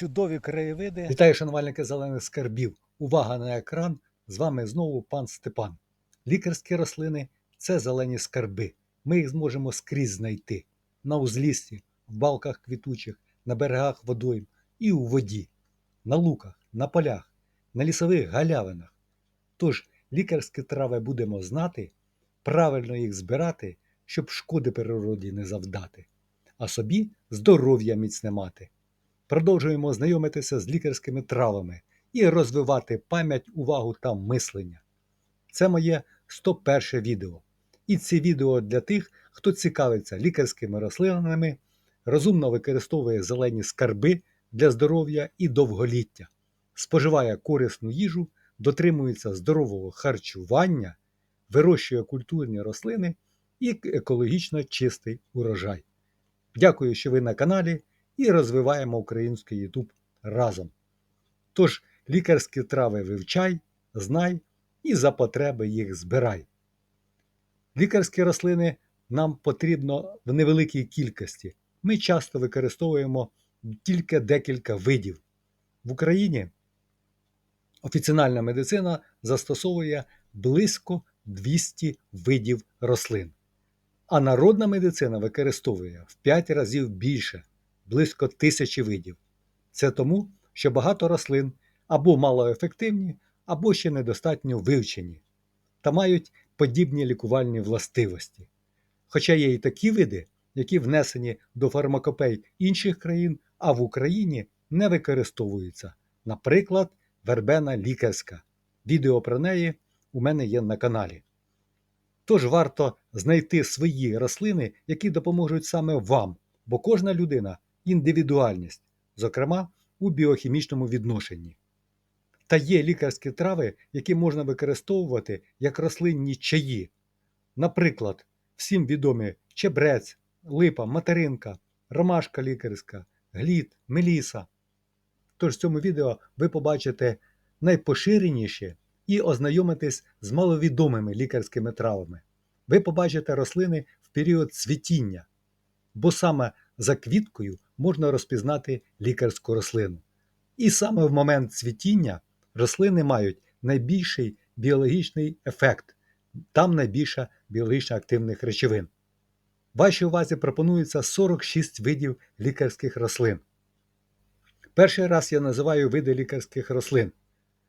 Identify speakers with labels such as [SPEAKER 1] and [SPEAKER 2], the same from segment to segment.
[SPEAKER 1] чудові краєвиди.
[SPEAKER 2] Вітаю, шанувальники зелених скарбів. Увага на екран! З вами знову пан Степан. Лікарські рослини це зелені скарби. Ми їх зможемо скрізь знайти на узліссі, в балках квітучих, на берегах водойм і у воді, на луках, на полях, на лісових галявинах. Тож лікарські трави будемо знати, правильно їх збирати, щоб шкоди природі не завдати, а собі здоров'я міцне мати. Продовжуємо знайомитися з лікарськими травами і розвивати пам'ять, увагу та мислення. Це моє 101 відео. І це відео для тих, хто цікавиться лікарськими рослинами, розумно використовує зелені скарби для здоров'я і довголіття, споживає корисну їжу, дотримується здорового харчування, вирощує культурні рослини і екологічно чистий урожай. Дякую, що ви на каналі і розвиваємо український YouTube разом. Тож лікарські трави вивчай, знай і за потреби їх збирай. Лікарські рослини нам потрібно в невеликій кількості. Ми часто використовуємо тільки декілька видів. В Україні офіціональна медицина застосовує близько 200 видів рослин, а народна медицина використовує в 5 разів більше близько тисячі видів. Це тому, що багато рослин або малоефективні, або ще недостатньо вивчені та мають подібні лікувальні властивості. Хоча є і такі види, які внесені до фармакопей інших країн, а в Україні не використовуються, наприклад, вербена лікарська. Відео про неї у мене є на каналі. Тож варто знайти свої рослини, які допоможуть саме вам, бо кожна людина індивідуальність, зокрема у біохімічному відношенні. Та є лікарські трави, які можна використовувати як рослинні чаї. Наприклад, всім відомі чебрець, липа, материнка, ромашка лікарська, глід, меліса. Тож в цьому відео ви побачите найпоширеніші і ознайомитесь з маловідомими лікарськими травами. Ви побачите рослини в період цвітіння, бо саме за квіткою можна розпізнати лікарську рослину. І саме в момент цвітіння рослини мають найбільший біологічний ефект, там найбільше біологічно активних речовин. Вашій увазі пропонується 46 видів лікарських рослин. Перший раз я називаю види лікарських рослин.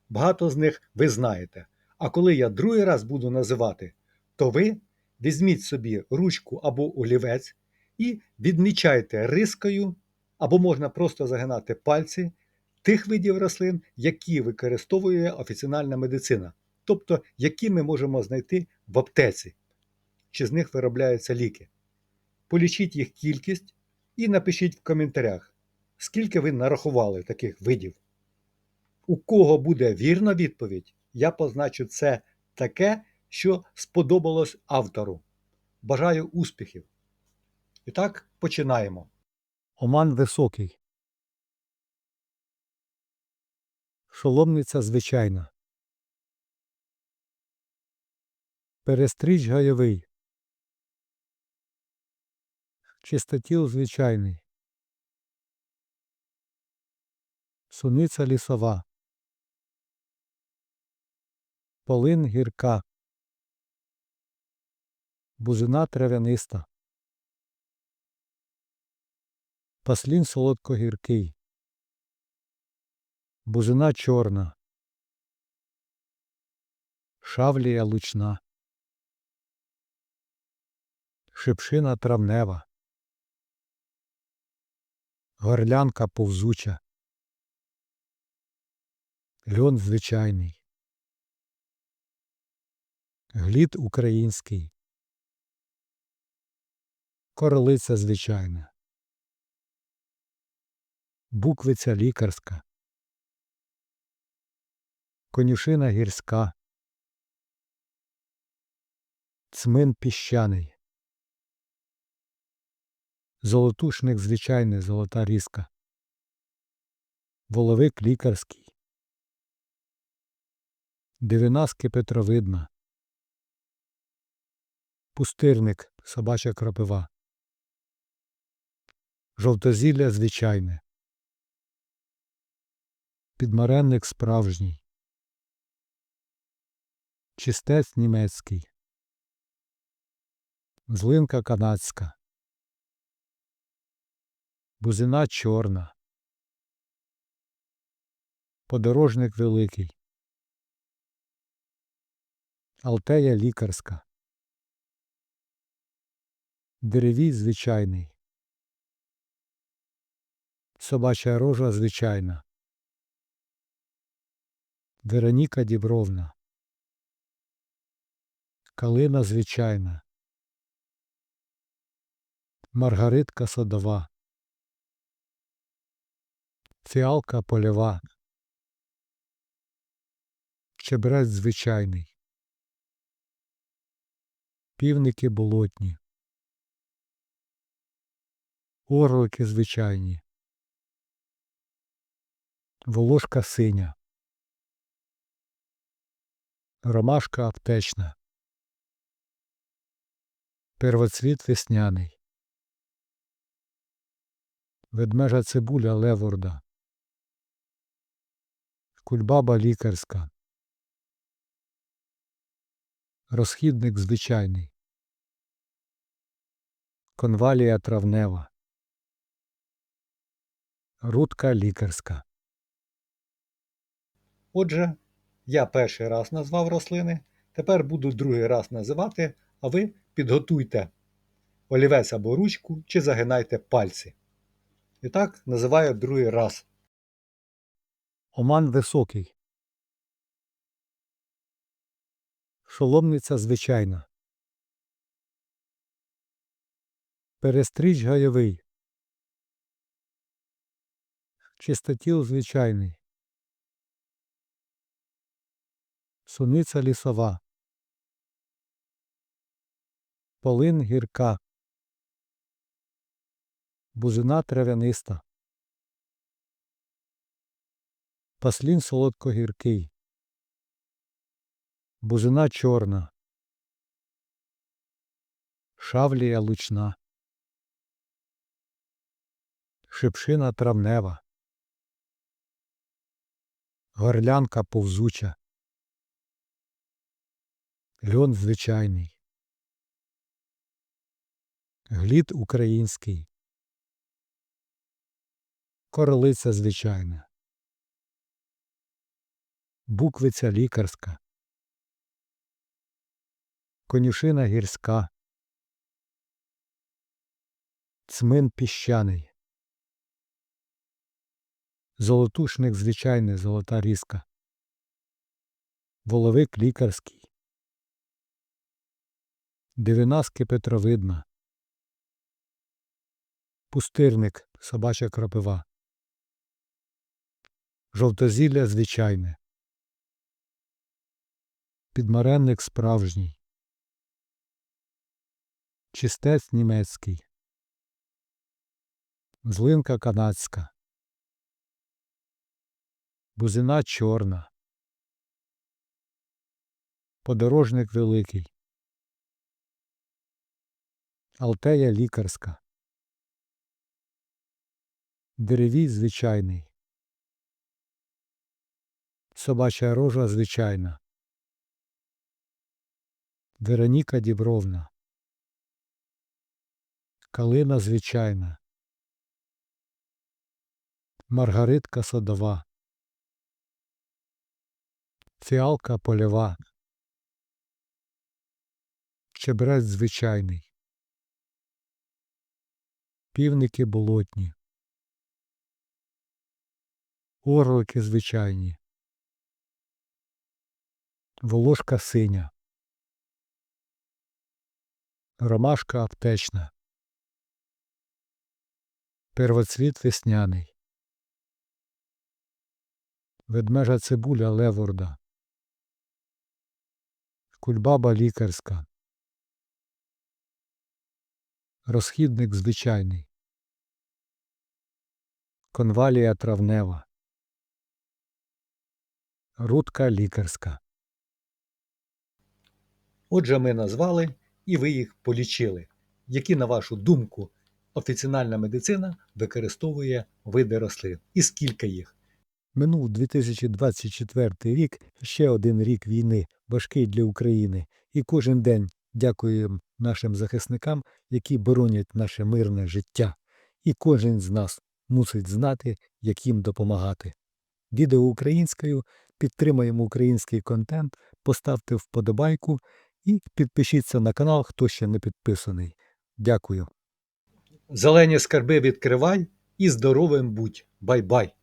[SPEAKER 2] Багато з них ви знаєте. А коли я другий раз буду називати, то ви візьміть собі ручку або олівець і відмічайте рискою, або можна просто загинати пальці тих видів рослин, які використовує офіціональна медицина, тобто які ми можемо знайти в аптеці, чи з них виробляються ліки. Полічіть їх кількість і напишіть в коментарях, скільки ви нарахували таких видів. У кого буде вірна відповідь, я позначу це таке, що сподобалось автору. Бажаю успіхів! І так починаємо. Оман високий. Шоломниця звичайна. Перестріч гайовий. Чистотіл звичайний. Суниця лісова. Полин гірка. Бузина травяниста. Паслін солодкогіркий. Бузина чорна. Шавлія лучна. Шипшина травнева. Горлянка повзуча. Льон звичайний. Глід український. Королиця звичайна. Буквиця лікарська. Конюшина гірська. Цмин піщаний. Золотушник звичайний золота різка. Воловик лікарський. Дивина скипетровидна. Пустирник собача кропива. Жовтозілля звичайне.
[SPEAKER 1] Підмаренник справжній. Чистець німецький. Злинка канадська. Бузина чорна. Подорожник великий. Алтея лікарська. Деревій звичайний. Собача рожа звичайна. Вероніка Дібровна. Калина звичайна. Маргаритка садова. Фіалка польова. Чебрець звичайний. Півники болотні. Орлики звичайні. Волошка синя. Ромашка аптечна. Первоцвіт весняний. Ведмежа цибуля леворда. Кульбаба лікарська. Розхідник звичайний. Конвалія травнева. Рудка лікарська.
[SPEAKER 2] Отже, я перший раз назвав рослини, тепер буду другий раз називати, а ви підготуйте олівець або ручку чи загинайте пальці. І так називаю другий раз.
[SPEAKER 1] Оман високий. Шоломниця звичайна. Перестріч гайовий. Чистотіл звичайний. Суниця лісова. Полин гірка. Бузина травяниста. Паслін солодкогіркий. Бузина чорна. Шавлія лучна. Шипшина травнева. Горлянка повзуча. Льон звичайний. Глід український. Королиця звичайна. Буквиця лікарська. Конюшина гірська. Цмин піщаний. Золотушник звичайний золота різка. Воловик лікарський. Дивинаски Петровидна. Пустирник собача кропива. Жовтозілля звичайне. Підмаренник справжній. Чистець німецький. Злинка канадська. Бузина чорна. Подорожник великий. Алтея лікарська. Деревій звичайний. Собача рожа звичайна. Вероніка Дібровна. Калина звичайна. Маргаритка садова. Фіалка польова. Чебрець звичайний. Півники болотні. Орлики звичайні. Волошка синя. Ромашка аптечна. Первоцвіт весняний. Ведмежа цибуля леворда. Кульбаба лікарська. Розхідник звичайний. Конвалія травнева. Рудка лікарська.
[SPEAKER 2] Отже, ми назвали і ви їх полічили. Які, на вашу думку, офіціональна медицина використовує види рослин? І скільки їх?
[SPEAKER 1] Минув 2024 рік, ще один рік війни, важкий для України. І кожен день дякуємо нашим захисникам, які боронять наше мирне життя. І кожен з нас мусить знати, як їм допомагати. Відео українською, підтримаємо український контент, поставте вподобайку і підпишіться на канал, хто ще не підписаний. Дякую.
[SPEAKER 2] Зелені скарби відкривай і здоровим будь. Бай-бай!